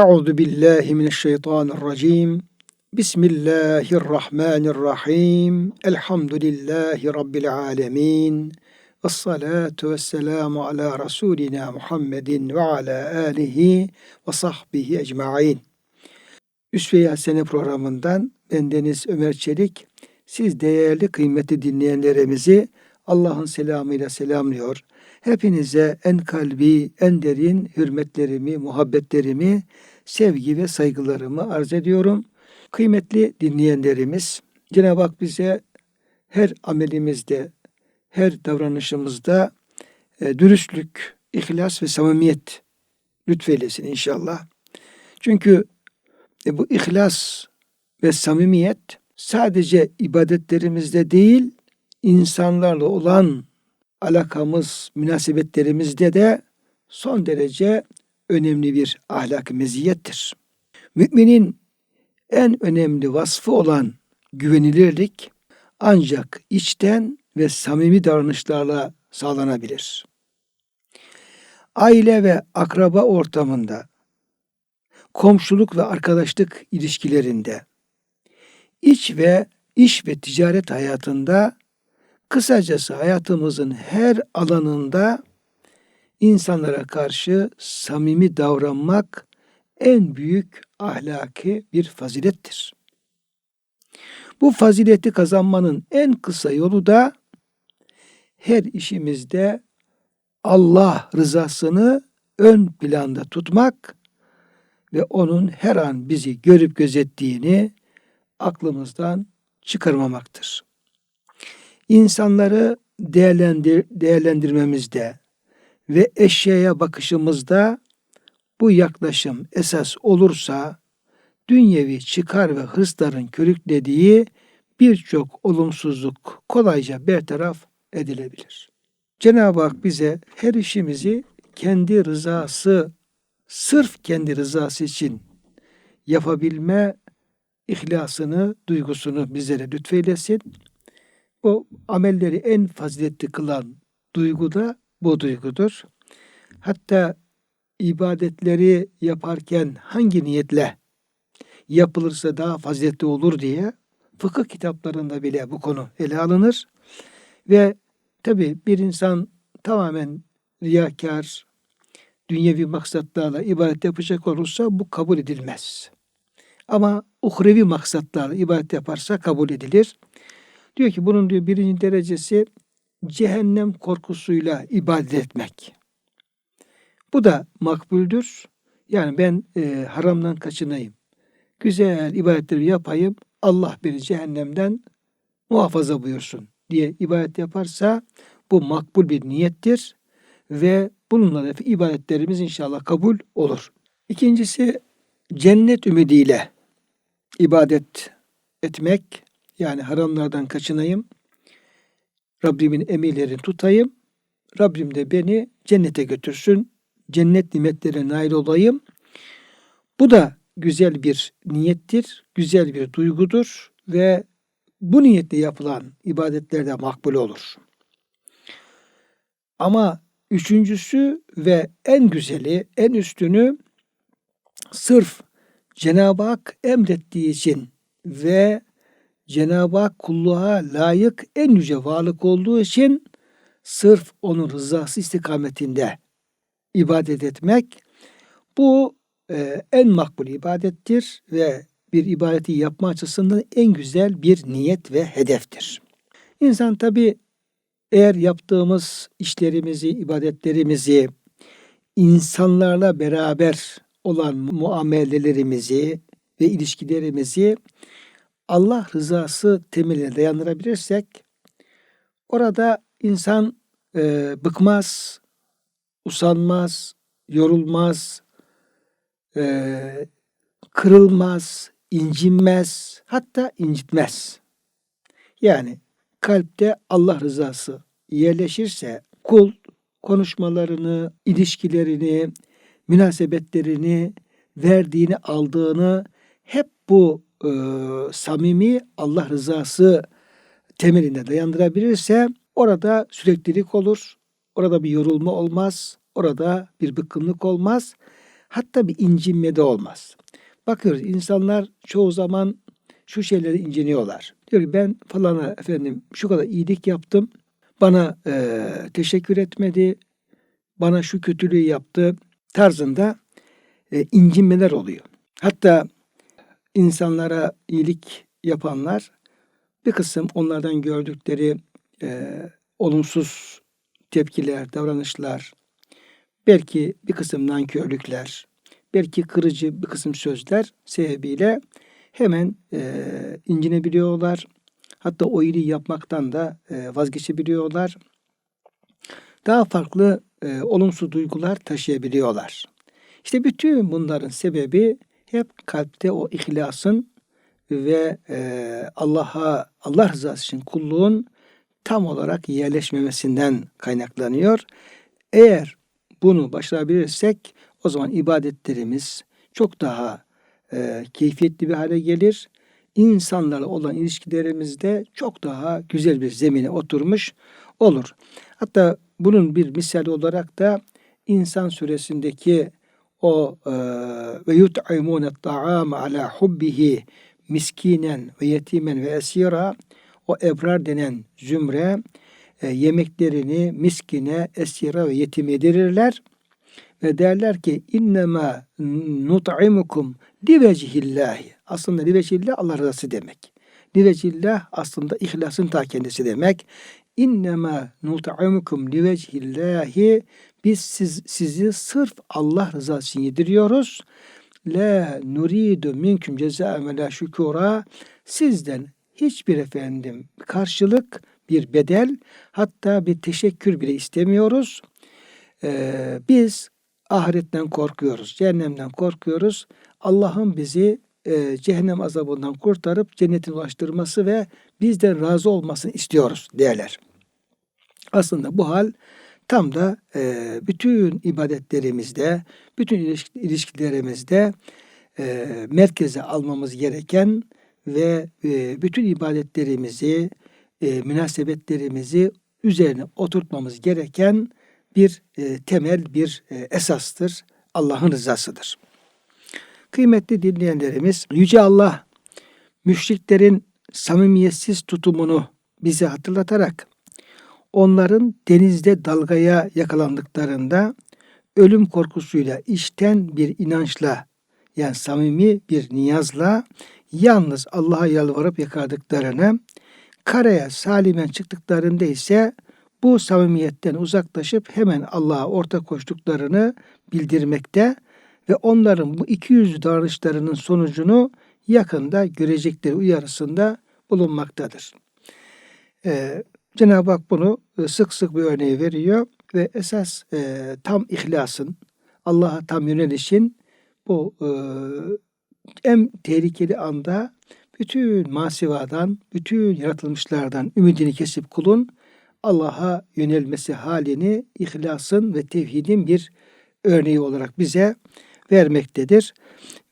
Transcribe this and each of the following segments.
Euzu billahi mineşşeytanirracim. Bismillahirrahmanirrahim. Elhamdülillahi rabbil alamin. Ves salatu vesselamu ala rasulina Muhammedin ve ala alihi ve sahbihi ecmaîn. Üsve-i Hasene programından bendeniz Ömer Çelik, siz değerli kıymetli dinleyenlerimizi Allah'ın selamıyla selamlıyor. Hepinize en kalbi, en derin hürmetlerimi, muhabbetlerimi, sevgi ve saygılarımı arz ediyorum. Kıymetli dinleyenlerimiz, Cenab-ı Hak bize her amelimizde, her davranışımızda e, dürüstlük, ihlas ve samimiyet lütfeylesin inşallah. Çünkü e, bu ihlas ve samimiyet sadece ibadetlerimizde değil, insanlarla olan alakamız, münasebetlerimizde de son derece önemli bir ahlak meziyettir. Müminin en önemli vasfı olan güvenilirlik ancak içten ve samimi davranışlarla sağlanabilir. Aile ve akraba ortamında, komşuluk ve arkadaşlık ilişkilerinde, iç ve iş ve ticaret hayatında Kısacası hayatımızın her alanında insanlara karşı samimi davranmak en büyük ahlaki bir fazilettir. Bu fazileti kazanmanın en kısa yolu da her işimizde Allah rızasını ön planda tutmak ve onun her an bizi görüp gözettiğini aklımızdan çıkarmamaktır insanları değerlendir, değerlendirmemizde ve eşyaya bakışımızda bu yaklaşım esas olursa dünyevi çıkar ve hırsların körüklediği birçok olumsuzluk kolayca bertaraf edilebilir. Cenab-ı Hak bize her işimizi kendi rızası, sırf kendi rızası için yapabilme ihlasını, duygusunu bizlere lütfeylesin. O amelleri en faziletli kılan duygu da bu duygudur. Hatta ibadetleri yaparken hangi niyetle yapılırsa daha faziletli olur diye fıkıh kitaplarında bile bu konu ele alınır. Ve tabi bir insan tamamen riyakar, dünyevi maksatlarla ibadet yapacak olursa bu kabul edilmez. Ama uhrevi maksatlarla ibadet yaparsa kabul edilir. Diyor ki bunun diyor birinci derecesi cehennem korkusuyla ibadet etmek. Bu da makbuldür. Yani ben e, haramdan kaçınayım. Güzel ibadetleri yapayım. Allah beni cehennemden muhafaza buyursun diye ibadet yaparsa bu makbul bir niyettir ve bununla da ibadetlerimiz inşallah kabul olur. İkincisi cennet ümidiyle ibadet etmek yani haramlardan kaçınayım. Rabbimin emirlerini tutayım. Rabbim de beni cennete götürsün. Cennet nimetlerine nail olayım. Bu da güzel bir niyettir, güzel bir duygudur ve bu niyetle yapılan ibadetler de makbul olur. Ama üçüncüsü ve en güzeli, en üstünü sırf Cenab-ı Hak emrettiği için ve Cenab-ı Hak kulluğa layık en yüce varlık olduğu için sırf onun rızası istikametinde ibadet etmek bu e, en makbul ibadettir ve bir ibadeti yapma açısından en güzel bir niyet ve hedeftir. İnsan tabi eğer yaptığımız işlerimizi, ibadetlerimizi, insanlarla beraber olan muamelelerimizi ve ilişkilerimizi Allah rızası temeline dayandırabilirsek orada insan e, bıkmaz, usanmaz, yorulmaz, e, kırılmaz, incinmez, hatta incitmez. Yani kalpte Allah rızası yerleşirse kul konuşmalarını, ilişkilerini, münasebetlerini, verdiğini, aldığını hep bu e, samimi Allah rızası temelinde dayandırabilirse orada süreklilik olur. Orada bir yorulma olmaz. Orada bir bıkkınlık olmaz. Hatta bir incinme de olmaz. Bakıyoruz insanlar çoğu zaman şu şeyleri inciniyorlar. Diyor ki ben falana efendim şu kadar iyilik yaptım. Bana e, teşekkür etmedi. Bana şu kötülüğü yaptı tarzında e, incinmeler oluyor. Hatta insanlara iyilik yapanlar bir kısım onlardan gördükleri e, olumsuz tepkiler, davranışlar, belki bir kısım nankörlükler, belki kırıcı bir kısım sözler sebebiyle hemen e, incinebiliyorlar. Hatta o iyiliği yapmaktan da e, vazgeçebiliyorlar. Daha farklı e, olumsuz duygular taşıyabiliyorlar. İşte bütün bunların sebebi hep kalpte o ihlasın ve e, Allah'a Allah rızası için kulluğun tam olarak yerleşmemesinden kaynaklanıyor. Eğer bunu başarabilirsek o zaman ibadetlerimiz çok daha e, keyfiyetli bir hale gelir. İnsanlarla olan ilişkilerimizde çok daha güzel bir zemine oturmuş olur. Hatta bunun bir misali olarak da İnsan suresindeki o e, ve yut'imune ta'ame ala hubbihi miskinen ve yetimen ve esira o ebrar denen zümre e, yemeklerini miskine, esira ve yetim yedirirler ve derler ki innema nut'imukum livecihillahi. Aslında livecihillah Allah rızası demek. Livecihillah aslında ihlasın ta kendisi demek. İnnemâ nut'imukum livecihillahi biz siz, sizi sırf Allah rızası için yediriyoruz. La nuridu minkum cezâ ve la şükura. Sizden hiçbir efendim karşılık, bir bedel, hatta bir teşekkür bile istemiyoruz. Ee, biz ahiretten korkuyoruz, cehennemden korkuyoruz. Allah'ın bizi e, cehennem azabından kurtarıp cennetin ulaştırması ve bizden razı olmasını istiyoruz derler. Aslında bu hal tam da e, bütün ibadetlerimizde, bütün ilişkilerimizde e, merkeze almamız gereken ve e, bütün ibadetlerimizi, e, münasebetlerimizi üzerine oturtmamız gereken bir e, temel, bir e, esastır. Allah'ın rızasıdır. Kıymetli dinleyenlerimiz, Yüce Allah müşriklerin samimiyetsiz tutumunu bize hatırlatarak onların denizde dalgaya yakalandıklarında ölüm korkusuyla işten bir inançla yani samimi bir niyazla yalnız Allah'a yalvarıp yakardıklarını, karaya salimen çıktıklarında ise bu samimiyetten uzaklaşıp hemen Allah'a ortak koştuklarını bildirmekte ve onların bu iki yüzlü davranışlarının sonucunu yakında görecekleri uyarısında bulunmaktadır. Ee, Cenab-ı Hak bunu e, sık sık bir örneği veriyor ve esas e, tam ihlasın, Allah'a tam yönelişin bu e, en tehlikeli anda bütün masivadan, bütün yaratılmışlardan ümidini kesip kulun Allah'a yönelmesi halini ihlasın ve tevhidin bir örneği olarak bize vermektedir.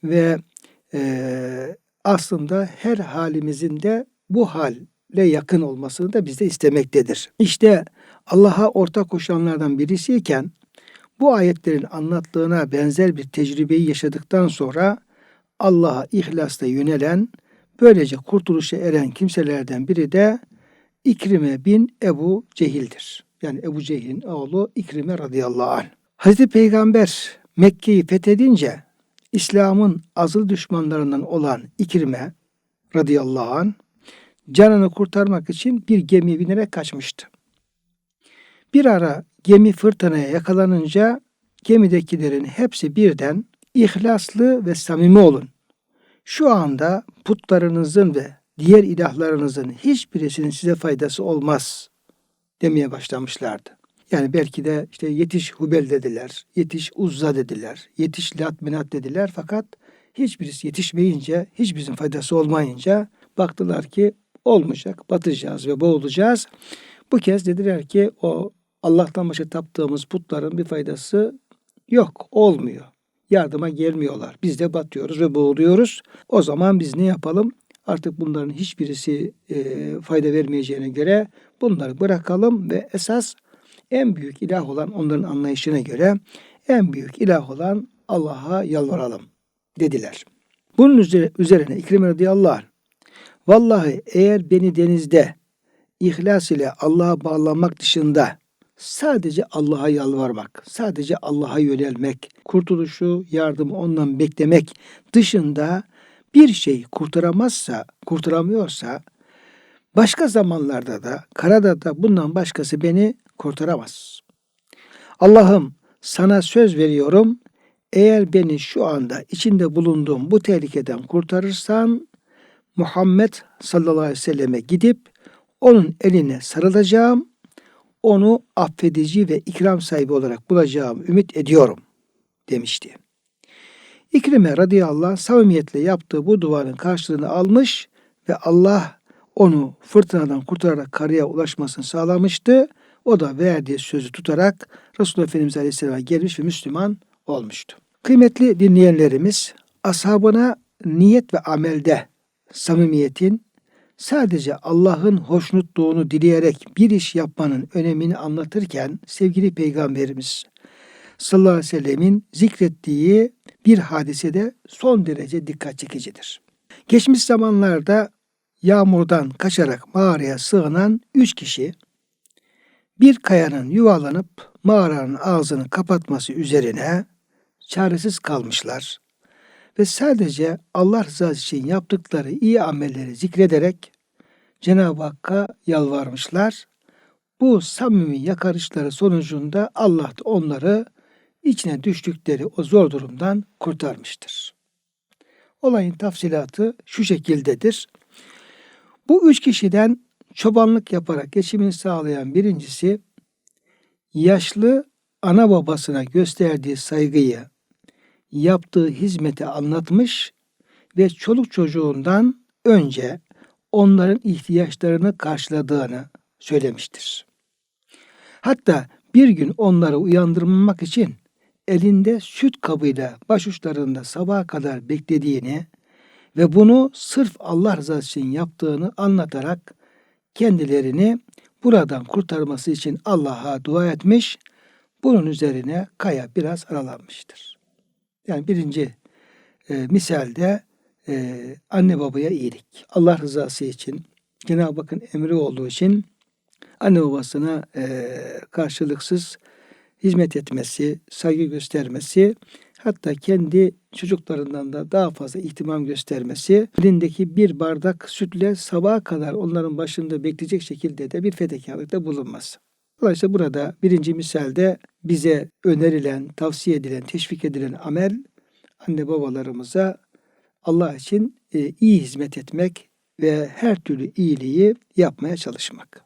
Ve e, aslında her halimizin de bu halle yakın olmasını da bizde istemektedir. İşte Allah'a ortak koşanlardan birisiyken bu ayetlerin anlattığına benzer bir tecrübeyi yaşadıktan sonra Allah'a ihlasla yönelen, böylece kurtuluşa eren kimselerden biri de İkrime bin Ebu Cehil'dir. Yani Ebu Cehil'in oğlu İkrime radıyallahu anh. Hazreti Peygamber Mekke'yi fethedince İslam'ın azıl düşmanlarından olan İkrime radıyallahu anh canını kurtarmak için bir gemiye binerek kaçmıştı. Bir ara gemi fırtınaya yakalanınca gemidekilerin hepsi birden ihlaslı ve samimi olun. Şu anda putlarınızın ve diğer ilahlarınızın hiçbirisinin size faydası olmaz demeye başlamışlardı. Yani belki de işte yetiş Hubel dediler, yetiş Uzza dediler, yetiş Lat Minat dediler fakat hiçbirisi yetişmeyince, hiçbirisinin faydası olmayınca baktılar ki olmayacak, batacağız ve boğulacağız. Bu kez dediler ki o Allah'tan başka taptığımız putların bir faydası yok, olmuyor. Yardıma gelmiyorlar. Biz de batıyoruz ve boğuluyoruz. O zaman biz ne yapalım? Artık bunların hiçbirisi e, fayda vermeyeceğine göre bunları bırakalım ve esas en büyük ilah olan onların anlayışına göre en büyük ilah olan Allah'a yalvaralım dediler. Bunun üzerine, üzerine İkrime radıyallahu anh, Vallahi eğer beni denizde ihlas ile Allah'a bağlanmak dışında sadece Allah'a yalvarmak, sadece Allah'a yönelmek, kurtuluşu, yardımı ondan beklemek dışında bir şey kurtaramazsa, kurtaramıyorsa başka zamanlarda da karada da bundan başkası beni kurtaramaz. Allah'ım sana söz veriyorum eğer beni şu anda içinde bulunduğum bu tehlikeden kurtarırsan Muhammed sallallahu aleyhi ve selleme gidip onun eline sarılacağım. Onu affedici ve ikram sahibi olarak bulacağım ümit ediyorum demişti. İkrime radıyallahu anh samimiyetle yaptığı bu duanın karşılığını almış ve Allah onu fırtınadan kurtararak karaya ulaşmasını sağlamıştı. O da verdiği sözü tutarak Resulullah Efendimiz Aleyhisselam'a gelmiş ve Müslüman olmuştu. Kıymetli dinleyenlerimiz, ashabına niyet ve amelde samimiyetin sadece Allah'ın hoşnutluğunu dileyerek bir iş yapmanın önemini anlatırken sevgili Peygamberimiz sallallahu aleyhi ve sellemin zikrettiği bir hadisede son derece dikkat çekicidir. Geçmiş zamanlarda yağmurdan kaçarak mağaraya sığınan üç kişi bir kayanın yuvalanıp mağaranın ağzını kapatması üzerine çaresiz kalmışlar ve sadece Allah rızası için yaptıkları iyi amelleri zikrederek Cenab-ı Hakk'a yalvarmışlar. Bu samimi yakarışları sonucunda Allah da onları içine düştükleri o zor durumdan kurtarmıştır. Olayın tafsilatı şu şekildedir. Bu üç kişiden çobanlık yaparak geçimini sağlayan birincisi yaşlı ana babasına gösterdiği saygıyı, yaptığı hizmeti anlatmış ve çoluk çocuğundan önce onların ihtiyaçlarını karşıladığını söylemiştir. Hatta bir gün onları uyandırmamak için elinde süt kabıyla başuçlarında sabaha kadar beklediğini ve bunu sırf Allah rızası için yaptığını anlatarak kendilerini buradan kurtarması için Allah'a dua etmiş. Bunun üzerine kaya biraz aralanmıştır. Yani birinci e, misalde e, anne babaya iyilik. Allah rızası için, Cenab-ı Hakk'ın emri olduğu için anne babasına e, karşılıksız hizmet etmesi, saygı göstermesi, hatta kendi çocuklarından da daha fazla ihtimam göstermesi, elindeki bir bardak sütle sabaha kadar onların başında bekleyecek şekilde de bir fedakarlıkta bulunması. Dolayısıyla burada birinci misalde bize önerilen, tavsiye edilen, teşvik edilen amel anne babalarımıza Allah için e, iyi hizmet etmek ve her türlü iyiliği yapmaya çalışmak.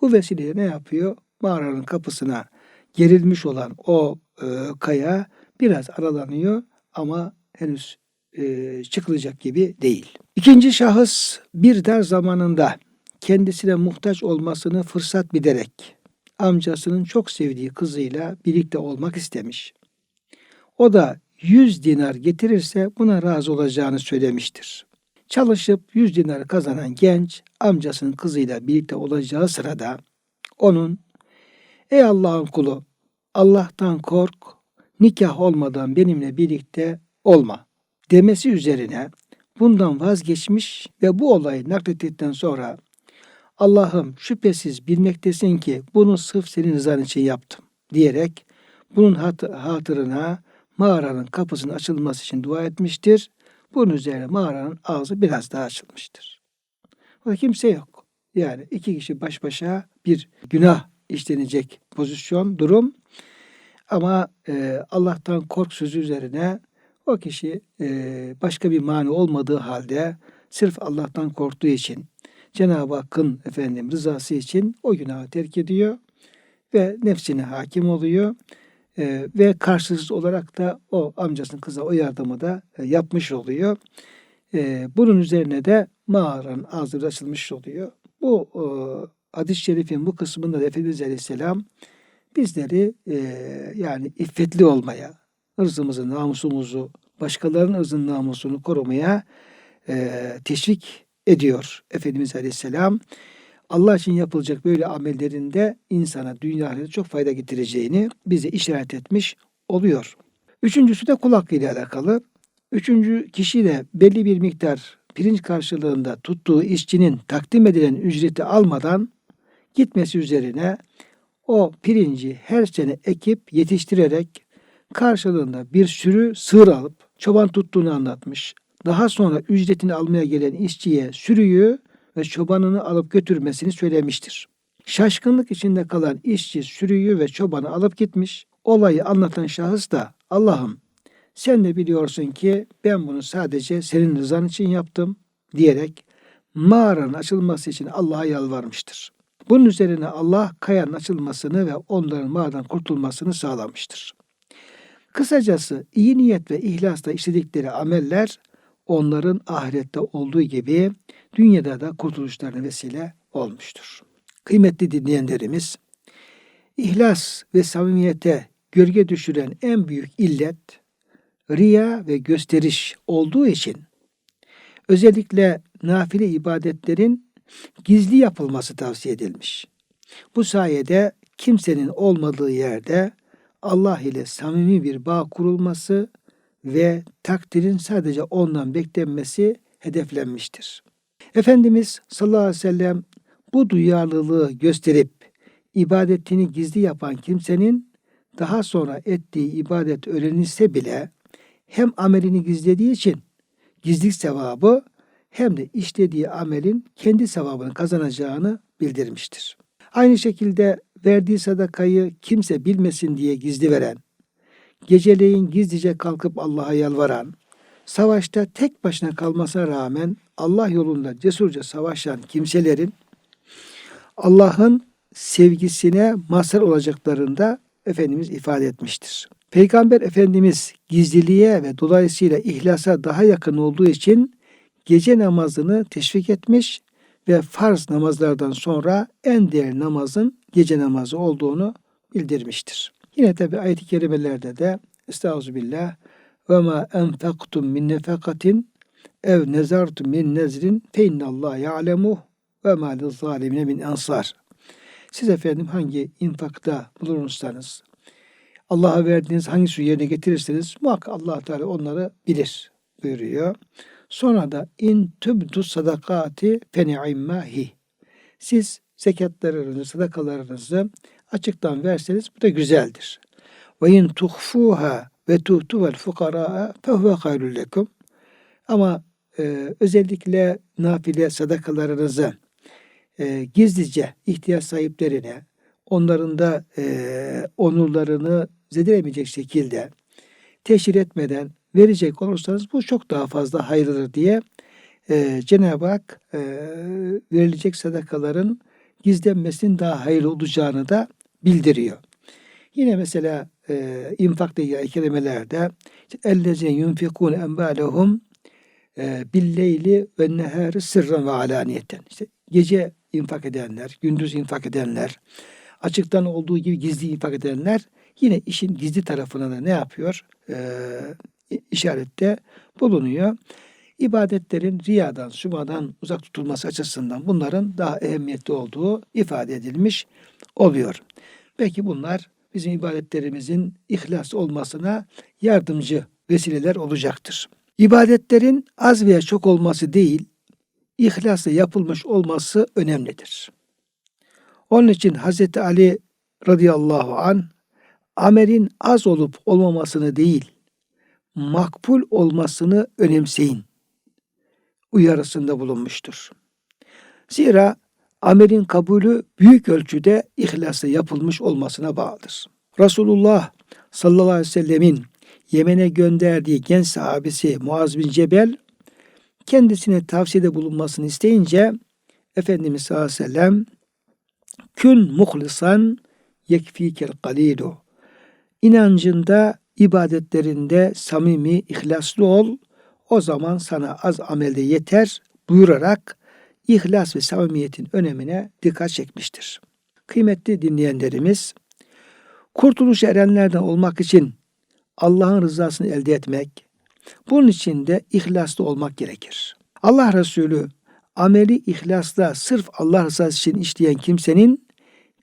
Bu vesileyle ne yapıyor? Mağaranın kapısına gerilmiş olan o e, kaya biraz aralanıyor ama henüz e, çıkılacak gibi değil. İkinci şahıs bir der zamanında kendisine muhtaç olmasını fırsat bilerek amcasının çok sevdiği kızıyla birlikte olmak istemiş. O da 100 dinar getirirse buna razı olacağını söylemiştir. Çalışıp 100 dinar kazanan genç amcasının kızıyla birlikte olacağı sırada onun ey Allah'ın kulu Allah'tan kork nikah olmadan benimle birlikte olma demesi üzerine bundan vazgeçmiş ve bu olayı naklettikten sonra Allah'ım şüphesiz bilmektesin ki bunu sırf senin rızan için yaptım diyerek bunun hat- hatırına mağaranın kapısının açılması için dua etmiştir. Bunun üzerine mağaranın ağzı biraz daha açılmıştır. Orada kimse yok. Yani iki kişi baş başa bir günah işlenecek pozisyon, durum. Ama e, Allah'tan kork sözü üzerine o kişi e, başka bir mani olmadığı halde sırf Allah'tan korktuğu için Cenab-ı Hakk'ın efendim rızası için o günahı terk ediyor ve nefsine hakim oluyor. E, ve karşılıksız olarak da o amcasının kıza o yardımı da e, yapmış oluyor. E, bunun üzerine de mağaranın ağzı açılmış oluyor. Bu e, hadis-i şerifin bu kısmında da Efendimiz Aleyhisselam bizleri e, yani iffetli olmaya, ırzımızı, namusumuzu, başkalarının ırzın namusunu korumaya e, teşvik ediyor Efendimiz Aleyhisselam. Allah için yapılacak böyle amellerinde insana dünyada çok fayda getireceğini bize işaret etmiş oluyor. Üçüncüsü de kulak ile alakalı. Üçüncü kişi de belli bir miktar pirinç karşılığında tuttuğu işçinin takdim edilen ücreti almadan gitmesi üzerine o pirinci her sene ekip yetiştirerek karşılığında bir sürü sığır alıp çoban tuttuğunu anlatmış. Daha sonra ücretini almaya gelen işçiye sürüyü ve çobanını alıp götürmesini söylemiştir. Şaşkınlık içinde kalan işçi sürüyü ve çobanı alıp gitmiş. Olayı anlatan şahıs da Allah'ım sen de biliyorsun ki ben bunu sadece senin rızan için yaptım diyerek mağaranın açılması için Allah'a yalvarmıştır. Bunun üzerine Allah kayanın açılmasını ve onların mağaradan kurtulmasını sağlamıştır. Kısacası iyi niyet ve ihlasla işledikleri ameller onların ahirette olduğu gibi dünyada da kurtuluşlarına vesile olmuştur. Kıymetli dinleyenlerimiz, ihlas ve samimiyete gölge düşüren en büyük illet riya ve gösteriş olduğu için özellikle nafile ibadetlerin gizli yapılması tavsiye edilmiş. Bu sayede kimsenin olmadığı yerde Allah ile samimi bir bağ kurulması ve takdirin sadece ondan beklenmesi hedeflenmiştir. Efendimiz sallallahu aleyhi ve sellem bu duyarlılığı gösterip ibadetini gizli yapan kimsenin daha sonra ettiği ibadet öğrenilse bile hem amelini gizlediği için gizlilik sevabı hem de işlediği amelin kendi sevabını kazanacağını bildirmiştir. Aynı şekilde verdiği sadakayı kimse bilmesin diye gizli veren, geceleyin gizlice kalkıp Allah'a yalvaran, savaşta tek başına kalmasına rağmen Allah yolunda cesurca savaşan kimselerin Allah'ın sevgisine mazhar olacaklarında Efendimiz ifade etmiştir. Peygamber Efendimiz gizliliğe ve dolayısıyla ihlasa daha yakın olduğu için gece namazını teşvik etmiş ve farz namazlardan sonra en değerli namazın gece namazı olduğunu bildirmiştir. Yine tabi ayet-i kerimelerde de Estağfirullah ve ma enfaktum min nefakatin ev nezartum min nezrin fe innallah ya'lemuh ve ma lizzalimine min ansar. Siz efendim hangi infakta bulunursanız, Allah'a verdiğiniz hangi su yerine getirirseniz muhakkak allah Teala onları bilir buyuruyor. Sonra da in tübdü sadakati feni'immahi. Siz zekatlarınızı, sadakalarınızı açıktan verseniz bu da güzeldir. Ve in tuhfuha ve tuhtu vel fukaraa fehuve hayrul lekum. Ama e, özellikle nafile sadakalarınızı e, gizlice ihtiyaç sahiplerine, onların da e, onurlarını zedelemeyecek şekilde teşhir etmeden verecek olursanız bu çok daha fazla hayırlıdır diye e, Cenab-ı Hak e, verilecek sadakaların gizlenmesinin daha hayırlı olacağını da bildiriyor. Yine mesela e, infakta ilgili kelimelerde ellezine yunfikune enbalehum e, billeyli ve nehari sırran ve alaniyeten. İşte gece infak edenler, gündüz infak edenler, açıktan olduğu gibi gizli infak edenler yine işin gizli tarafına da ne yapıyor? Ee, işarette bulunuyor. İbadetlerin riyadan, sumadan uzak tutulması açısından bunların daha ehemmiyetli olduğu ifade edilmiş oluyor. Belki bunlar bizim ibadetlerimizin ihlas olmasına yardımcı vesileler olacaktır. İbadetlerin az veya çok olması değil, ihlasla yapılmış olması önemlidir. Onun için Hz. Ali radıyallahu an amelin az olup olmamasını değil, makbul olmasını önemseyin uyarısında bulunmuştur. Zira amelin kabulü büyük ölçüde ihlasla yapılmış olmasına bağlıdır. Resulullah sallallahu aleyhi ve sellemin Yemen'e gönderdiği genç sahabesi Muaz bin Cebel kendisine tavsiyede bulunmasını isteyince Efendimiz sallallahu aleyhi ve sellem kün muhlisan yekfikel galilu inancında ibadetlerinde samimi, ihlaslı ol. O zaman sana az amelde yeter buyurarak ihlas ve samimiyetin önemine dikkat çekmiştir. Kıymetli dinleyenlerimiz, kurtuluş erenlerden olmak için Allah'ın rızasını elde etmek, bunun için de ihlaslı olmak gerekir. Allah Resulü ameli ihlasla sırf Allah rızası için işleyen kimsenin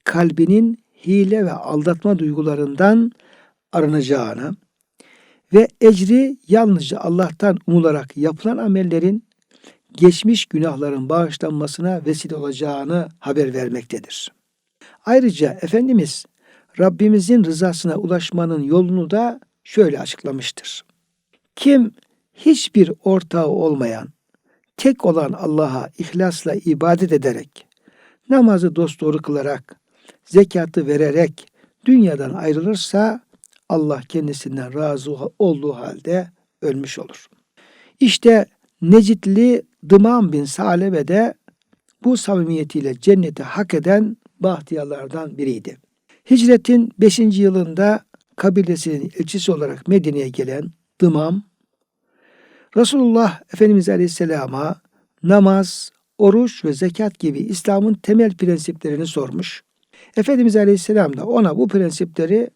kalbinin hile ve aldatma duygularından arınacağını, ve ecri yalnızca Allah'tan umularak yapılan amellerin geçmiş günahların bağışlanmasına vesile olacağını haber vermektedir. Ayrıca Efendimiz Rabbimizin rızasına ulaşmanın yolunu da şöyle açıklamıştır. Kim hiçbir ortağı olmayan, tek olan Allah'a ihlasla ibadet ederek, namazı dosdoğru kılarak, zekatı vererek dünyadan ayrılırsa Allah kendisinden razı olduğu halde ölmüş olur. İşte Necitli Dıman bin Salebe de bu samimiyetiyle cenneti hak eden bahtiyarlardan biriydi. Hicretin 5. yılında kabilesinin elçisi olarak Medine'ye gelen Dımam, Resulullah Efendimiz Aleyhisselam'a namaz, oruç ve zekat gibi İslam'ın temel prensiplerini sormuş. Efendimiz Aleyhisselam da ona bu prensipleri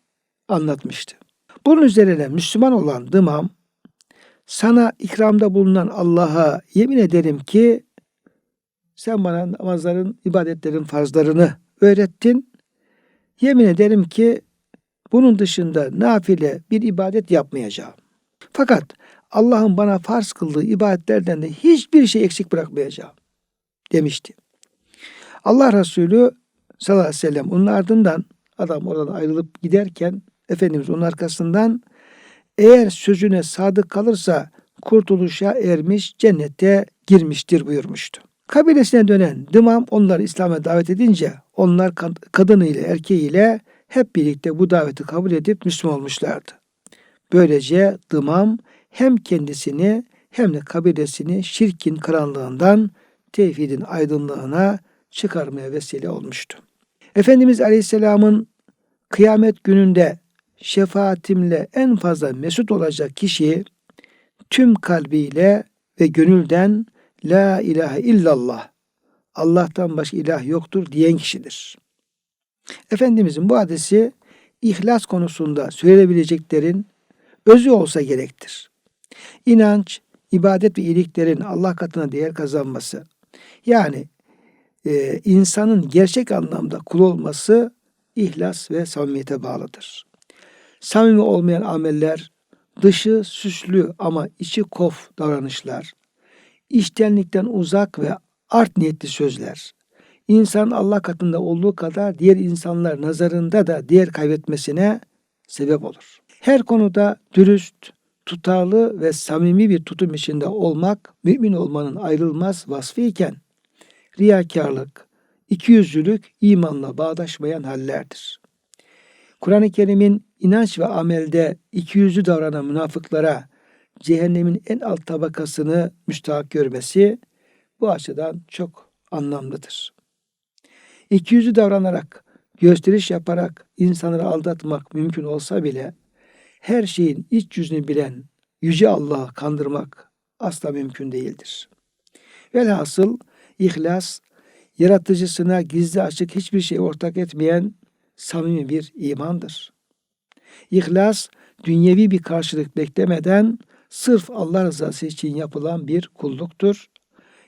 anlatmıştı. Bunun üzerine Müslüman olan Dımam, sana ikramda bulunan Allah'a yemin ederim ki sen bana namazların, ibadetlerin farzlarını öğrettin. Yemin ederim ki bunun dışında nafile bir ibadet yapmayacağım. Fakat Allah'ın bana farz kıldığı ibadetlerden de hiçbir şey eksik bırakmayacağım demişti. Allah Resulü sallallahu aleyhi ve sellem onun ardından adam oradan ayrılıp giderken Efendimiz onun arkasından eğer sözüne sadık kalırsa kurtuluşa ermiş, cennete girmiştir buyurmuştu. Kabilesine dönen Dımam onları İslam'a davet edince onlar kadınıyla erkeğiyle hep birlikte bu daveti kabul edip Müslüman olmuşlardı. Böylece Dımam hem kendisini hem de kabilesini şirkin karanlığından tevhidin aydınlığına çıkarmaya vesile olmuştu. Efendimiz Aleyhisselam'ın kıyamet gününde şefaatimle en fazla mesut olacak kişi tüm kalbiyle ve gönülden La ilahe illallah Allah'tan başka ilah yoktur diyen kişidir. Efendimizin bu hadisi ihlas konusunda söylenebileceklerin özü olsa gerektir. İnanç, ibadet ve iyiliklerin Allah katına değer kazanması, yani e, insanın gerçek anlamda kul olması ihlas ve samimiyete bağlıdır. Samimi olmayan ameller, dışı süslü ama içi kof davranışlar, içtenlikten uzak ve art niyetli sözler, insan Allah katında olduğu kadar diğer insanlar nazarında da değer kaybetmesine sebep olur. Her konuda dürüst, tutarlı ve samimi bir tutum içinde olmak mümin olmanın ayrılmaz vasfı iken riyakarlık, ikiyüzlülük imanla bağdaşmayan hallerdir. Kur'an-ı Kerim'in inanç ve amelde ikiyüzlü davranan münafıklara cehennemin en alt tabakasını müstahak görmesi bu açıdan çok anlamlıdır. İkiyüzlü davranarak, gösteriş yaparak insanları aldatmak mümkün olsa bile her şeyin iç yüzünü bilen Yüce Allah'ı kandırmak asla mümkün değildir. Velhasıl ihlas, yaratıcısına gizli açık hiçbir şey ortak etmeyen samimi bir imandır. İhlas, dünyevi bir karşılık beklemeden sırf Allah rızası için yapılan bir kulluktur.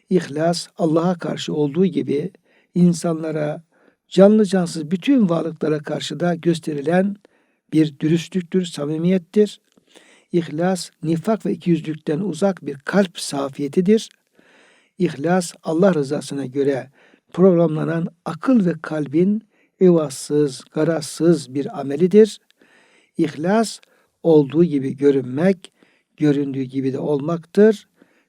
İhlas, Allah'a karşı olduğu gibi insanlara, canlı cansız bütün varlıklara karşı da gösterilen bir dürüstlüktür, samimiyettir. İhlas, nifak ve ikiyüzlükten uzak bir kalp safiyetidir. İhlas, Allah rızasına göre programlanan akıl ve kalbin evazsız, garazsız bir amelidir. İhlas, olduğu gibi görünmek, göründüğü gibi de olmaktır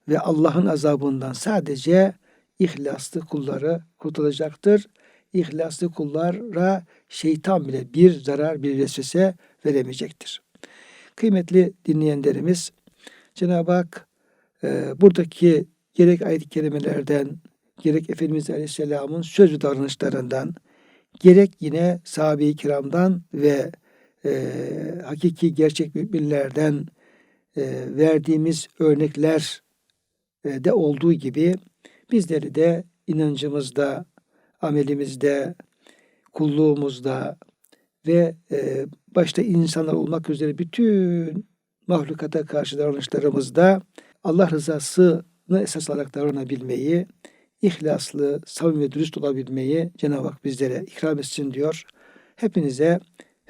ve Allah'ın azabından sadece ihlaslı kulları kurtulacaktır. İhlaslı kullara şeytan bile bir zarar, bir vesvese veremeyecektir. Kıymetli dinleyenlerimiz, Cenab-ı Hak e, buradaki gerek ayet-i kerimelerden, gerek Efendimiz Aleyhisselam'ın söz ve davranışlarından, gerek yine sahabe-i kiramdan ve e, hakiki gerçek müminlerden e, verdiğimiz örnekler e, de olduğu gibi bizleri de inancımızda, amelimizde, kulluğumuzda ve e, başta insanlar olmak üzere bütün mahlukata karşı davranışlarımızda Allah rızasını esas alarak davranabilmeyi, ihlaslı, samimi ve dürüst olabilmeyi Cenab-ı Hak bizlere ikram etsin diyor. Hepinize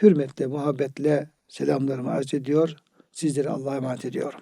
hürmetle, muhabbetle selamlarımı arz ediyor. Sizleri Allah'a emanet ediyorum.